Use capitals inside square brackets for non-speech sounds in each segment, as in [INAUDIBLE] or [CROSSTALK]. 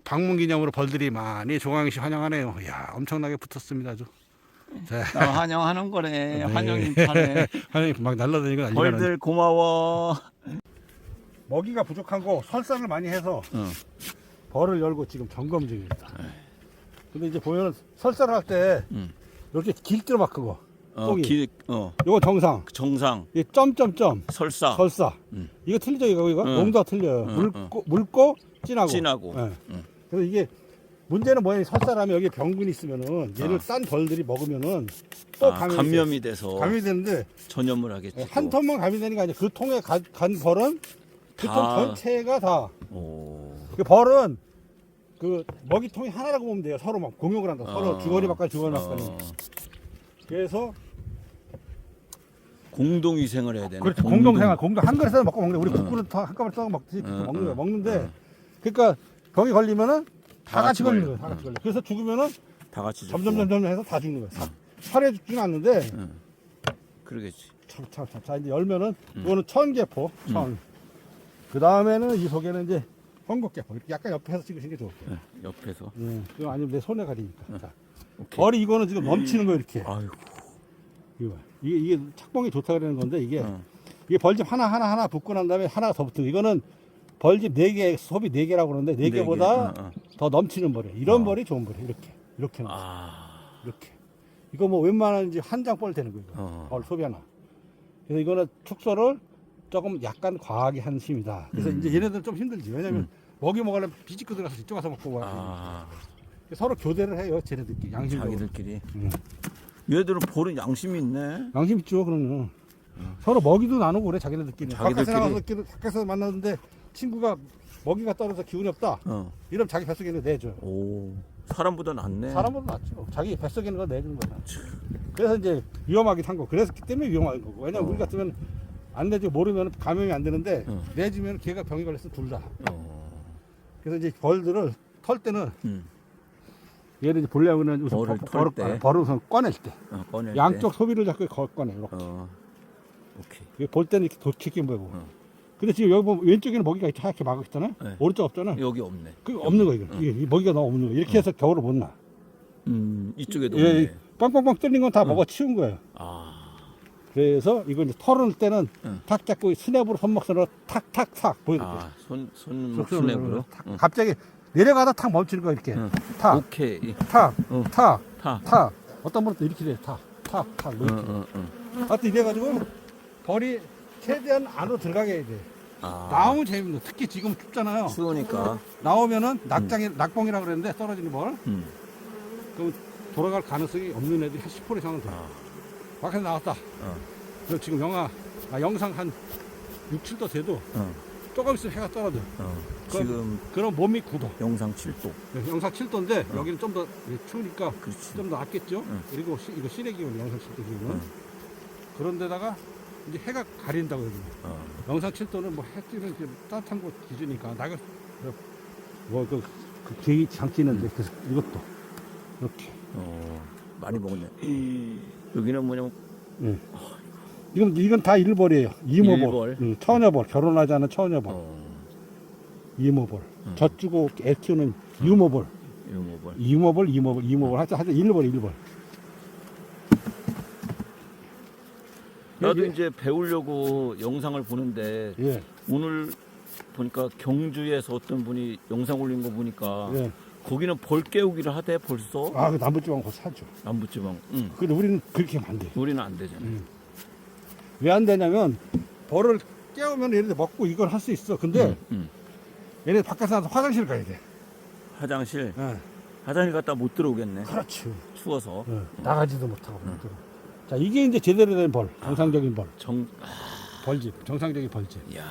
방문 기념으로 벌들이 많이 종황시 환영하네요. 이야 엄청나게 붙었습니다 아주. 자, 나 환영하는 거네. 네. 환영인 파네. [LAUGHS] 환영이 막 날라다니고 난리가 나네. 벌들 고마워. 먹이가 부족한 거 설산을 많이 해서 어. 벌을 열고 지금 점검 중입니다. 근데 이제 보면 설산을 할때 음. 이렇게 길들어 막 그거. 어, 똥이. 길, 어, 요거 정상. 정상, 이 점점점 설사, 설사. 음. 이거 틀리죠 이거 이거? 응. 농도가 틀려요. 응, 묽고 묽고 진하고. 진하고. 예. 응. 그래서 이게 문제는 뭐냐 설사라면 여기 병균이 있으면은 얘를 어. 싼 벌들이 먹으면은 또 아, 감염이, 감염이 돼서 감염이 되는데 전염을 하겠지. 예, 한 톤만 감염되는 게 아니라 그 통에 가- 간 벌은 그통 다. 전체가 다. 오. 그 벌은 그 먹이통이 하나라고 보면 돼요. 서로 막 공용을 한다. 서로 어. 주거리 바깥 주거리 바깥. 어. 그래서 공동 위생을 해야 되네. 그렇죠. 공동생활, 공동 한 그릇에서 먹고 먹는 거. 우리 다 한꺼번에 떠서 먹듯이 그렇게 어, 먹는 거예요. 어, 먹는데 어. 그러니까 병이 걸리면은 다, 다 같이 걸리는. 거예요. 다 같이 어. 걸려. 그래서 죽으면은 다 같이 점점 죽고. 점점 해서 다 죽는 거예요. 사- 살해 죽지는 않는데 응. 그러겠지. 참 참 참. 자 이제 열면은 음. 이거는 천개포. 천. 그 다음에는 이 속에는 이제. 이렇게 약간 옆에서 찍으시는 게 좋을게요. 예, 옆에서. 예. 그거 아니면 내 손에 가리니까. 자. 오케이. 벌이 이거는 지금 넘치는 거예요 이렇게. 아이고. 이거 봐. 이게 이게 착봉이 좋다 그러는 건데 이게 어. 이게 벌집 하나 하나 하나 붙고 난 다음에 하나가 더 붙은 거. 이거는 벌집 네 개 소비 네 개라고 그러는데 네네 개보다 개. 어, 어. 더 넘치는 벌이에요. 이런 어. 벌이 좋은 벌이 이렇게 이렇게. 아. 이렇게 이거 뭐 웬만한 이제 한장벌 되는 거예요. 어. 벌 소비 하나. 그래서 이거는 축소를 조금 약간 과하게 한 셈이다. 그래서 음. 이제 얘네들은 좀 힘들지. 왜냐면 음. 먹이 먹으려면 비집고 들어가서 이쪽 가서 먹고 와야 아. 돼. 서로 교대를 해요. 쟤네들끼리 양심적으로. 자기들끼리. 음. 얘들은 벌은 양심이 있네. 양심 있죠, 그러면. 서로 먹이도 나누고 그래, 자기네들끼리. 자기들끼리. 나가서 끼리- 밖에서 만났는데 친구가 먹이가 떨어져 기운이 없다. 어. 이러면 자기 뱃속에 있는 거 내줘요. 오. 사람보다 낫네. 사람보다 낫죠. 자기 뱃속에 있는 거 내주는 거야. 그래서 이제 위험하긴 한 거. 그래서 그 때문에 위험한 거고. 왜냐면 어. 우리 같으면 안 내주고 모르면 감염이 안 되는데 어. 내주면 걔가 병이 걸렸으면 둘 다. 어. 그래서 이제 벌들을 털 때는 음. 얘를 이제 보려면 우선 벌을 벌- 털 벌을 때. 벌을 우선 꺼낼 때. 어, 꺼낼 양쪽 때. 소비를 자꾸 거- 꺼내. 이렇게. 어. 오케이. 이게 볼 때는 이렇게 도치게 보이고. 어. 근데 지금 여기 보면 왼쪽에는 먹이가 이렇게 하얗게 막고 있잖아요. 네. 오른쪽 없잖아. 여기 없네. 그 없는 거 이거. 어. 이게 이 먹이가 너무 없는 거. 이렇게 해서 겨울을 못 나. 음. 이쪽에도 예, 없네. 빵빵빵 뚫린 건다 응. 먹어 치운 거예요. 아. 그래서 이거 이제 털을 때는 응. 탁 잡고 스냅으로 손목선으로 탁탁탁 보여줄게. 아, 손, 손, 요 스냅으로. 응. 갑자기 내려가다 탁 멈추는 거 이렇게. 응. 탁, 오케이. 탁, 응. 탁, 타. 탁. 어떤 분은 또 이렇게 돼. 탁, 탁, 탁. 뭐 응, 이렇게. 응, 응. 하여튼 이래가지고 벌이 최대한 안으로 들어가게 해야 돼. 아. 나오면 재밌는 거. 특히 지금 춥잖아요. 추우니까. 나오면은 낙장이 낙봉이라고 그랬는데 떨어지는 벌. 음. 그럼 돌아갈 가능성이 없는 애들이 한10% 이상은 돼. 아. 밖에서 나왔다. 어. 그럼 지금 영하, 아, 영상 한 6, 7도 돼도 어. 조금 있으면 해가 떨어져. 어. 그럼- 지금 그럼 몸이 굳어. 영상 7도. 영상 7도인데 어. 여기는 좀 더 추우니까 그렇지. 좀 더 낫겠죠. 응. 그리고 시, 이거 시내 기온 영상 7도 기온 은 응. 그런데다가 이제 해가 가린다고 해요. 어. 영상 7도는 뭐 이제 따뜻한 곳 기준이니까 나가 뭐그 그 계기 장치 있는데 그래서 이것도 이렇게. 어. 많이 먹었네. 여기는 뭐냐면 예. 이건 이건 다 일벌이에요. 이모벌, 일벌. 응, 처녀벌, 결혼하지 않은 처녀벌, 어. 이모벌. 음. 젖주고 애 키우는 유모벌, 봐. 이모벌, 이모벌, 이모벌. 하여튼 하여튼 일벌, 일벌. 나도 예, 이제 배우려고 영상을 보는데 예, 오늘 보니까 경주에서 어떤 분이 영상 올린 거 보니까 예. 거기는 벌 깨우기를 하대 벌써 아, 그 남부지방 거 사죠. 남부지방. 응. 근데 우리는 그렇게 하면 안 돼. 우리는 안 되잖아. 음. 왜 안 되냐면 벌을 깨우면 얘네들 먹고 이걸 할 수 있어. 근데 응, 응. 얘네 밖에서 나서 화장실 가야 돼. 화장실 예. 화장실 갔다 못 들어오겠네. 그렇지. 추워서 예. 나가지도 못하고. 못 들어. 자, 이게 이제 제대로 된 벌, 정상적인 벌, 정. 벌집, 정상적인 벌집. 야.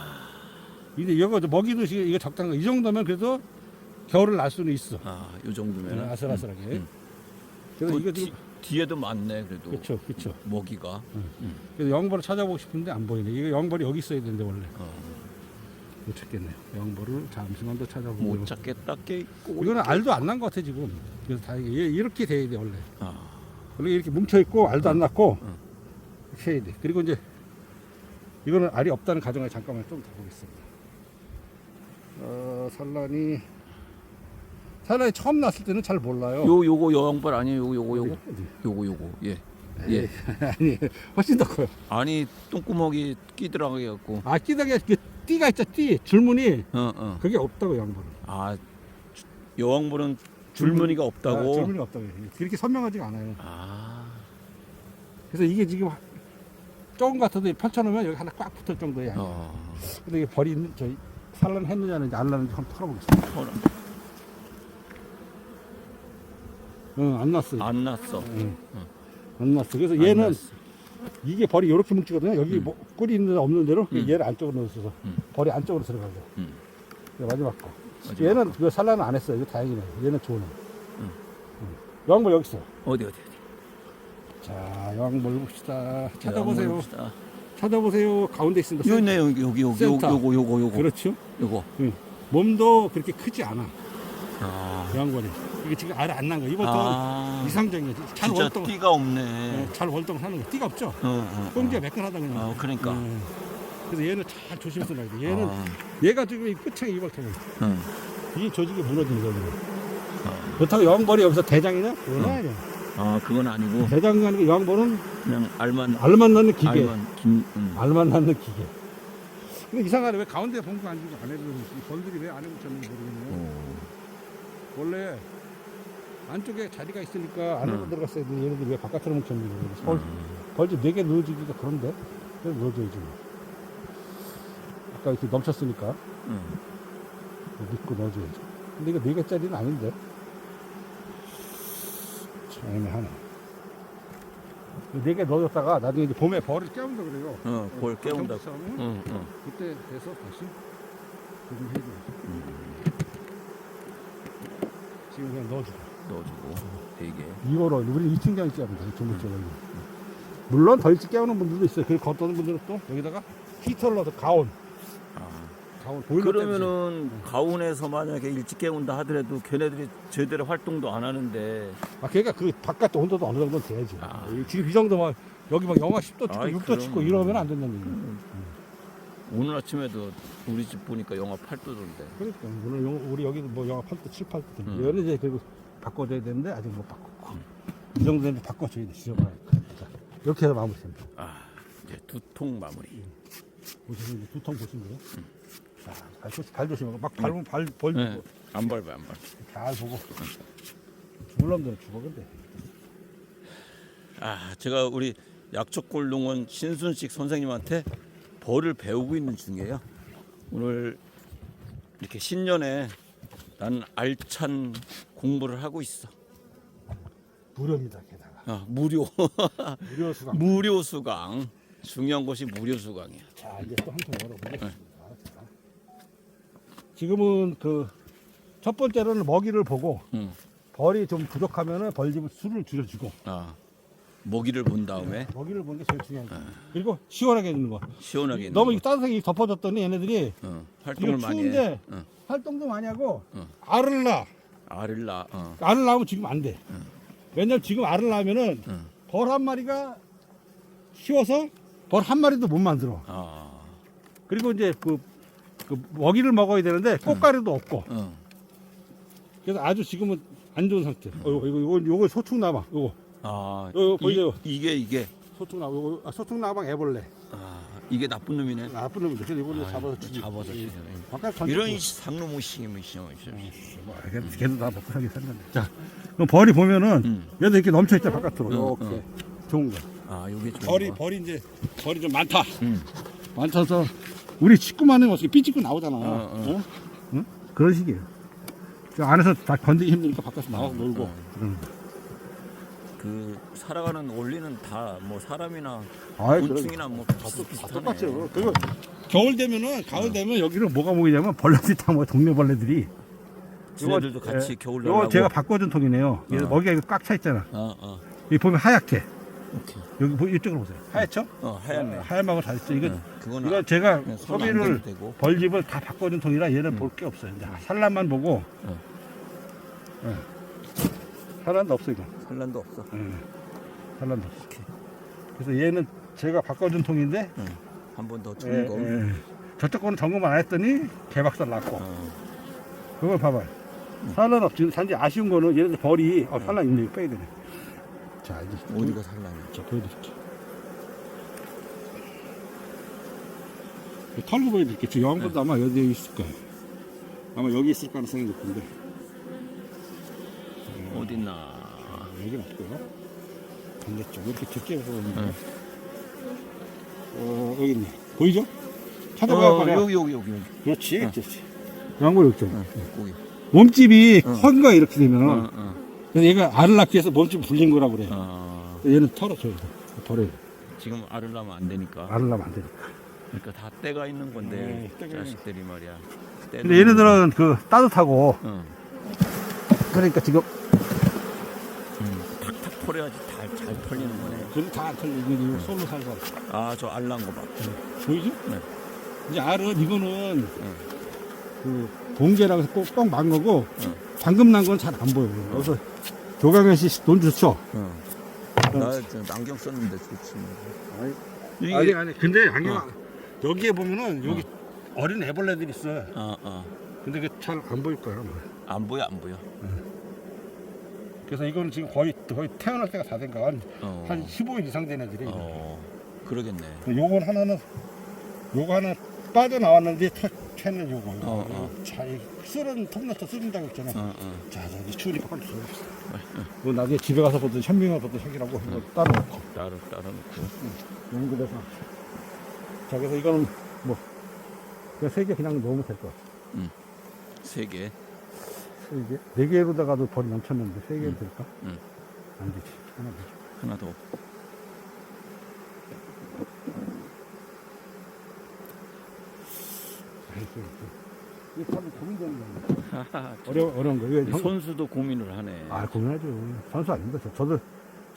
이제 이거 먹이도 시- 이거 적당한 거. 이 정도면 그래도 겨울을 날 수는 있어. 아, 요 정도면 예, 아슬아슬하게. 응. 그래서 그 이거 뒤, 지금 뒤에도 많네 그래도. 그렇죠, 그렇죠. 먹이가. 그래서 영벌을 찾아보고 싶은데 안 보이네. 이거 영벌이 여기 있어야 되는데 원래 어. 못 찾겠네요. 영벌을 잠시만 더 찾아보고. 못 찾겠다 깨 있고. 이거는 알도 안 난 것 같아 지금. 그래서 다 이게 이렇게 돼야 돼 원래. 아. 원래 이렇게 뭉쳐 있고 알도 안 났고 응. 이렇게 해야 돼. 그리고 이제 이거는 알이 없다는 가정을 잠깐만 좀 더 보겠습니다. 어, 산란이 산란이 처음 났을 때는 잘 몰라요. 요 요거 여왕벌 아니에요? 요거 요거 요거? 요거 요거 예. 예. 아니 훨씬 더 커요. 아니 똥구멍이 끼들어가게 갖고. 아 끼다게 그 띠가 있죠 띠 줄무늬 어 어. 그게 없다고 양보는. 아 주- 여왕벌은 줄무늬가 없다고. 아, 줄무늬가 없다고. 해요. 그렇게 선명하지가 않아요. 아. 그래서 이게 지금 조금 같아도 펼쳐놓으면 여기 하나 꽉 붙을 정도야. 어. 근데 이게 벌이 있는 저희 산란했느냐는지 안 났는지 한번 털어보겠습니다. 털어. 응, 안 났어요. 안 났어. 응. 안 났어. 그래서 안 얘는 났어. 이게 벌이 이렇게 뭉치거든요. 여기 음. 뭐 꿀이 있는 데 없는 대로 음. 얘를 안쪽으로 넣어서 음. 벌이 안쪽으로 들어가고. 음. 네, 마지막 거. 마지막 얘는 그 산란은 안 했어요. 이거 다행이네. 얘는 좋네. 음. 여왕벌 여기 있어. 어디 어디 어디. 자, 여왕벌 봅시다. 네, 찾아보세요. 봅시다. 찾아보세요. 가운데 있습니다. 여기 있네 여기 여기 여기 센터. 요거 요거 요거 그렇죠. 요거. 몸도 그렇게 크지 않아. 아. 여왕벌이. 이게 지금 알을 안난 거야. 이것도 아. 이상적이야. 잘 진짜 월동. 띠가 없네. 어, 잘 월동 하는 거. 띠가 없죠. 어, 어, 꽁지가 어. 매끈하다 그냥. 어, 그러니까. 음. 그래서 얘는 잘 조심해서 놔야 돼. 얘는 아, 얘가 지금 이 끝에 이걸 통해. 응. 이 조직이 무너지는 거거든. 어. 그렇다고 여왕벌이 여기서 대장이냐? 그건 아니야. 아 그건 아니고 대장이 아니고 여왕벌은 그냥 알만 알만 낳는 기계. 알만 김. 음. 알만 낳는 기계. 근데 이상하네. 왜 가운데 봉구 안 주고 안에 들어있지? 벌들이 왜 안에 묻혔는지 모르겠네. 어. 원래 안쪽에 자리가 있으니까 안으로 음. 들어갔어야 되는데 얘네들이 왜 바깥으로 묻혔는지 모르겠네. 벌, 음. 벌집 4개 넣어주기가 그런데? 그래서 넣어줘야지. 뭐. 아까 이렇게 넘쳤으니까 음. 믿고 넣어줘야지. 근데 이거 4개짜리는 아닌데. 참 애매하네. 4개 넣어줬다가 나중에 이제 봄에 벌을 깨운다 그래요. 어, 볼 깨운다. 경기 싸움은 응, 응. 그때 돼서 다시 조금 해줘야지. 지금 그냥 넣어주고. 넣어주고 되게. 이거로 우리 2층장 깨우면 돼. 조물조물. 물론 더 일찍 깨우는 분들도 있어요. 그걸 걷어는 분들은 또 여기다가 히터를 넣어서 가온. 아. 가온 보일러 때문에. 그러면은 가운에서 만약에 일찍 깨운다 하더라도 걔네들이 제대로 활동도 안 하는데. 아, 그러니까 그 바깥 온도도 어느 정도는 돼야지. 아. 이- 지금 이 정도만 여기 막 영하 10도 찍고 아이, 6도 그럼. 찍고 이러면 안 된다는 얘기예요. 오늘 아침에도 우리 집 보니까 영하 8도던데. 그러니까 오늘 영- 우리 여기도 뭐 영하 8도, 7, 8도. 음. 이거는 이제 결국 바꿔줘야 되는데 아직 못 바꿨고. 이 정도 되면 바꿔줘야 돼. 지저분하니까. 자, 이렇게 해서 마무리됩니다. 아 이제 두 통 마무리. 보시면 이제 두통 보시면 자, 발, 조심, 발 조심하고 막 밟으면 발 벌. 네. 안 밟아 안 밟아. 잘 보고. 죽을 놈들은 죽어 근데. 아 제가 우리 약초골 농원 신순식 선생님한테 벌을 배우고 있는 중이에요. 오늘 이렇게 신년에 난 알찬 공부를 하고 있어. 무료입니다. 게다가 아, 무료 무료 수강. [LAUGHS] 무료 수강 중요한 것이 무료 수강이야. 자 이제 또 한통 열어보겠습니다. 자. 지금은 그 첫 번째로는 먹이를 보고 응. 벌이 좀 부족하면은 벌집을 수를 줄여주고 아 먹이를 본 다음에 먹이를 보는 게 제일 중요한 거예요. 그리고 시원하게 해주는 거. 시원하게 있는 너무 거. 이 따뜻하게 덮어줬더니 얘네들이 어, 활동을 이거 많이 추운데 해. 어, 활동도 많이 하고 어. 알을 낳아. 알을 낳아. 어. 알을 낳으면 지금 안 돼. 왜냐면 지금 알을 낳으면은 응. 벌 한 마리가 키워서 벌 한 마리도 못 만들어. 아, 그리고 이제 그, 그 먹이를 먹어야 되는데 꽃가루도 없고. 어. 그래서 아주 지금은 안 좋은 상태. 어, 이거 이거 이거 요거 소축 나방. 요거 아, 어, 보이죠? 이, 이게 이게 소축 나방. 요거 아, 소축 나방 애벌레. 아, 이게 나쁜 놈이네. 나쁜 놈인데. 그래서 이걸로 아, 잡아서 치지. 잡아서. 바깥 던지고. 이런 상놈무시면 시험 뭐, 걔도, 걔도 다 먹고하게 살는데. 자, 그럼 벌이 보면은 음. 얘도 이렇게 넘쳐 있죠 바깥으로. 응, 이렇게 응. 좋은 거. 아, 여기 좋은 벌이 거. 벌이 이제 벌이 좀 많다. 음. 많다서 우리 식구만은 어떻게 삐찍고 나오잖아. 어, 어. 어? 응? 그런 식이에요. 저 안에서 다 건드기 힘드니까 바깥에서 나와서 놀고. 어. 그 살아가는 원리는 다 뭐 사람이나 아이, 곤충이나 뭐다 비슷 비슷하네. 똑같죠. 그리고 겨울 되면은 가을 되면 여기는 뭐가 모이냐면 벌레들이 다 모여 동네 벌레들이. 지네들도 요거, 같이 예, 겨울 나고. 제가 바꿔준 통이네요. 얘 어. 먹이가 이거 꽉 차 있잖아. 어, 어. 여기 보면 하얗게. 오케이. 여기 보- 이쪽으로 보세요. 하얗죠? 어, 하얗네. 하얀하고 다 있죠. 이거 어, 이거 제가 그냥 손안 소비를 대도 되고. 벌집을 다 바꿔준 통이라 얘는 볼 게 없어요. 이제 산란만 보고. 어. 예. 산란도 없어 이거. 산란도 없어. 예. 산란도 없어. 그래서 얘는 제가 바꿔준 통인데 한번더 예, 점검. 예. 저쪽 거는 점검 안 했더니 개박살 났고 어. 그걸 봐봐요. 산란 없지. 단지 아쉬운 거는 얘네들 벌이 어, 산란 있네. 이거 빼야 되네. 자, 이제 어디가 산란이? 자, 보여드릴게요. 이 털고 보여드릴게요. 저 여왕벌도 아마 여기 있을 거예요. 아마 여기 있을 가능성이 높은데 어딨나? 아, 여기는 없고요. 반대쪽 이렇게 적게 보면 응. 어, 여기 있네. 보이죠? 찾아봐야 어, 거야. 여기 여기 여기 여기. 그렇지, 응. 그렇지. 여왕벌 여기 있죠. 응, 거기. 몸집이 응. 헌 거야 이렇게 되면. 응, 응. 그래서 얘가 알을 낳기 위해서 몸집 불린 거라고 그래. 어, 얘는 털어줘야 돼. 버려야 돼. 지금 알을 낳으면 안 되니까. 알을 낳으면 안 되니까. 그러니까 다 때가 있는 건데 네, 자식들이 말이야. 근데 얘네들은 그 따뜻하고 응. 그러니까 지금 털어야지 잘잘 털리는 거네. 그다안 털리고 이거 솔로 살살 아 저알 낳은 거 봐. 보이죠? 네. 이제 알은 이거는 응. 그 봉제라고 해서 꼭 꼭 만 거고 응. 방금 난 건 잘 안 보여요. 그래서 조강현 씨 돈 좋죠? 응. 나저 안경 썼는데 좋지. 아니, 이게 아니 아니 근데 안경 어. 여기에 보면은 여기 어 린 애벌레들이 있어 요. 어, 어. 근데 그 잘 안 보일 거야. 아마. 안 보여 안 보여. 그래서 이거는 지금 거의 거의 태어날 때가 다된 거야. 한, 어. 한 15일 이상 된 애들이. 어. 그러겠네. 요건 하나는 요거 하나 빠져 나왔는데 터 캐는 요거. 어, 어. 자, 이 쓸은 톱나터 쓰는다고 했잖아. 어, 어. 자, 저기 추우니까 빨리 줘. 뭐 나중에 집에 가서 보든 현명한 보든 하기라고 이거 따로 놓고 따로 따로 놓고. 연구돼서. 자, 그래서 이거는 뭐 그냥 세개 그냥 넣으면 될 것 같아. 세 개. 세 개, 네 개로다가도 벌이 넘쳤는데 세 개는 될까? 응. 안 되지. 하나 되지. 하나 더. 이게 참 고민되는. 하하. 어려 어려운 거. 이거 이 형- 선수도 고민을 하네. 아, 고민하죠. 선수 아닙니다. 저, 저도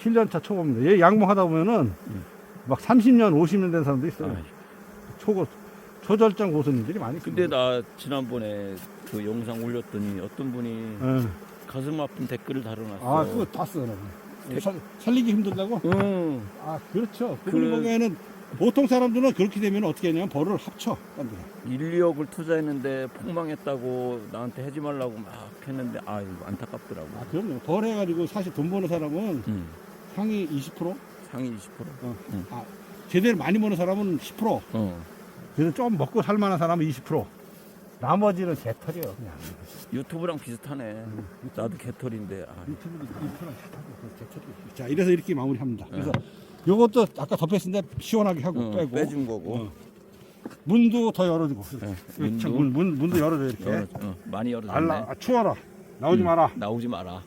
7년차 초보입니다. 얘 양봉하다 보면은 음. 막 30년, 50년 된 사람도 있어요. 아이, 초고, 초절정 고수님들이 많이 있어요. 근데 나 지난번에 그 영상 올렸더니 어떤 분이 예. 가슴 아픈 댓글을 달아놨어. 아, 그거 다 써요. 살, 살리기 힘들다고? 응. 아, 그렇죠. 그- 그분 보기에는 보통 사람들은 그렇게 되면 어떻게 하냐면 벌을 합쳐. 딴 데랑. 1, 2억을 투자했는데 폭망했다고 나한테 하지 말라고 막 했는데 아 이거 안타깝더라고. 아, 그럼요. 벌 해가지고 사실 돈 버는 사람은 응. 상위 20%? 상위 20%. 어. 응. 아, 제대로 많이 버는 사람은 10%. 어. 그래서 좀 먹고 살 만한 사람은 20%. 나머지는 개털이에요, 그냥. 유튜브랑 비슷하네. 나도 개털인데. 아, 유튜브도 유튜브랑 비슷하고 그 개털이. 자, 이래서 이렇게 마무리합니다. 그래서 요것도 아까 덮였는데 시원하게 하고 어, 빼고 빼준 거고. 어. 문도 더 열어주고. 네, 이렇게 문도. 문, 문, 문도 열어줘 이렇게. 어, 어, 많이 열어줬네. 알라 아, 추워라. 나오지 음, 마라. 나오지 마라.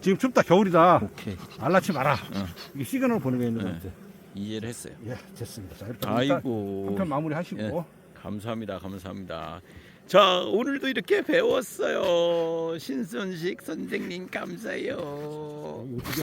지금 춥다 겨울이다. 오케이. 알라치 마라. 어. 이게 시그널 보내고 있는 네. 건데. 이해를 했어요. 예, 됐습니다. 자, 일단 아이고. 한편 마무리 하시고. 예. 감사합니다. 감사합니다. 자, 오늘도 이렇게 배웠어요. 신선식 선생님 감사해요. 이거